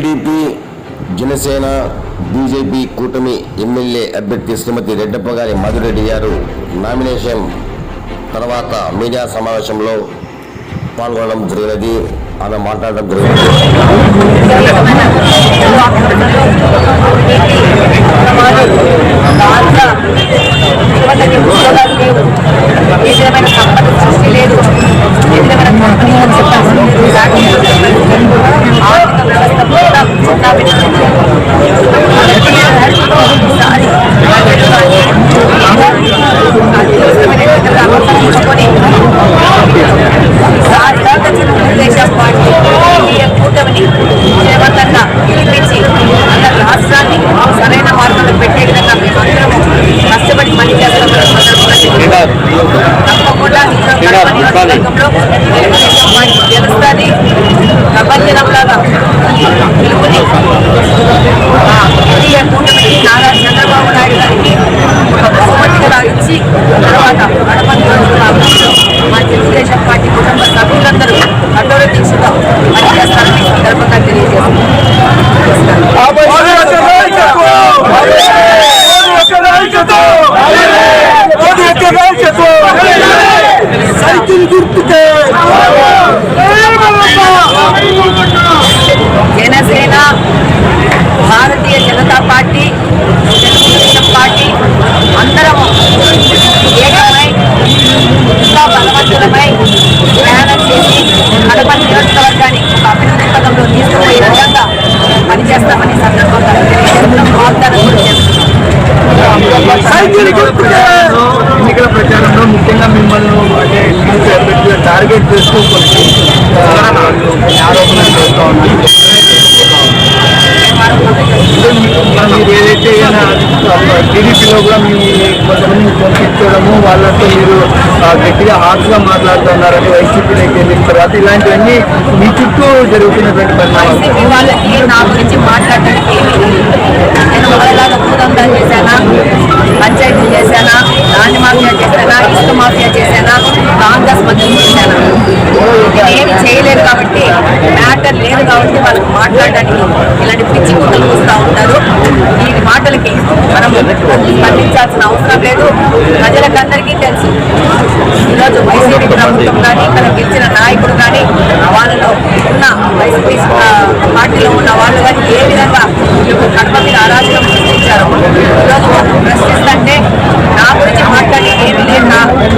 TDP Janasena BJP కూటమి MLA అభ్యర్థి శ్రీమతి రెడ్డప్ప గారి మధురెడ్డి గారు నామినేషన్ తర్వాత మీడియా సమావేశంలో పాల్గొనడం జరిగినది. ఆమె మాట్లాడడం జరిగింది. గెలుస్తుంది ప్రపంచంలాగా తెలుగుని ఆ, ఎన్డీఏ కూటమికి నారా చంద్రబాబు నాయుడు గారికి ఒక బహుమతిగా ఇచ్చి తర్వాత కడప నియోజకవర్గంలో మా తెలుగుదేశం పార్టీ కుటుంబ సభ్యులందరూ కఠోర దీక్షగా పనిచేస్తారని ఈ సందర్భంగా తెలియజేస్తున్నారు సైకిల్ గుర్తుకే జనసేన భారతీయ జనతా పార్టీ తెలుగుదేశం పార్టీ అందరము ఏకమై ఇంకా బలవంతులమై ప్రయాణం చేసి కడప నియోజకవర్గాన్ని ఒక అభివృద్ధి పదంలో తీసుకుపోయే టార్గెట్ చేస్తూ కొన్ని ఆరోపణలు చేస్తూ మీరు ఏదైతే టీడీపీలో కూడా మీ కొంతమంది పంపించడము వాళ్ళతో మీరు ఆ, గట్టిగా హార్ష్గా మాట్లాడుతున్నారని వైసీపీలోకి వెళ్ళిన తర్వాత ఇలాంటివన్నీ మీ చుట్టూ జరుగుతున్నటువంటి పరిణామాలు. ఉన్నారు కాబట్టి వాళ్ళకి మాట్లాడడానికి ఇలాంటి పిచ్చి కుక్కలు వస్తూ ఉంటారు. ఈ మాటలకి మనం స్పందించాల్సిన అవసరం లేదు. ప్రజలకందరికీ తెలుసు. ఈరోజు వైసీపీ ప్రభుత్వం కానీ ఇక్కడ గెలిచిన నాయకుడు కానీ వాళ్ళలో ఉన్న వైసీపీ పార్టీలో ఉన్న వాళ్ళు కానీ ఏ విధంగా కడప మీద అరాచకం సృష్టించారు ఈరోజు ప్రశ్నిస్తుంటే నా గురించి మాట్లాడి ఏమి లేదు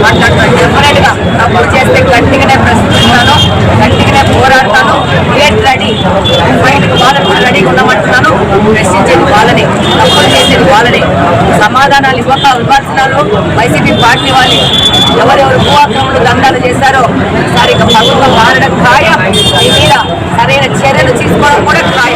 మాట్లాడుతున్నాను డెఫినెట్గా డెఫినెట్ తప్పులు చేస్తే గట్టిగానే ప్రశ్నిస్తాను గట్టిగానే పోరాడతాను సమాధానాలు ఇవ్వక ఇవ్వాల్సిన వైసీపీ పార్టీ వాళ్ళు ఎవరెవరు భూ దండాలు చేశారో ఈసారి ప్రభుత్వం మారడం ఖాయం. మీద సరైన చర్యలు తీసుకోవడం కూడా ఖాయం.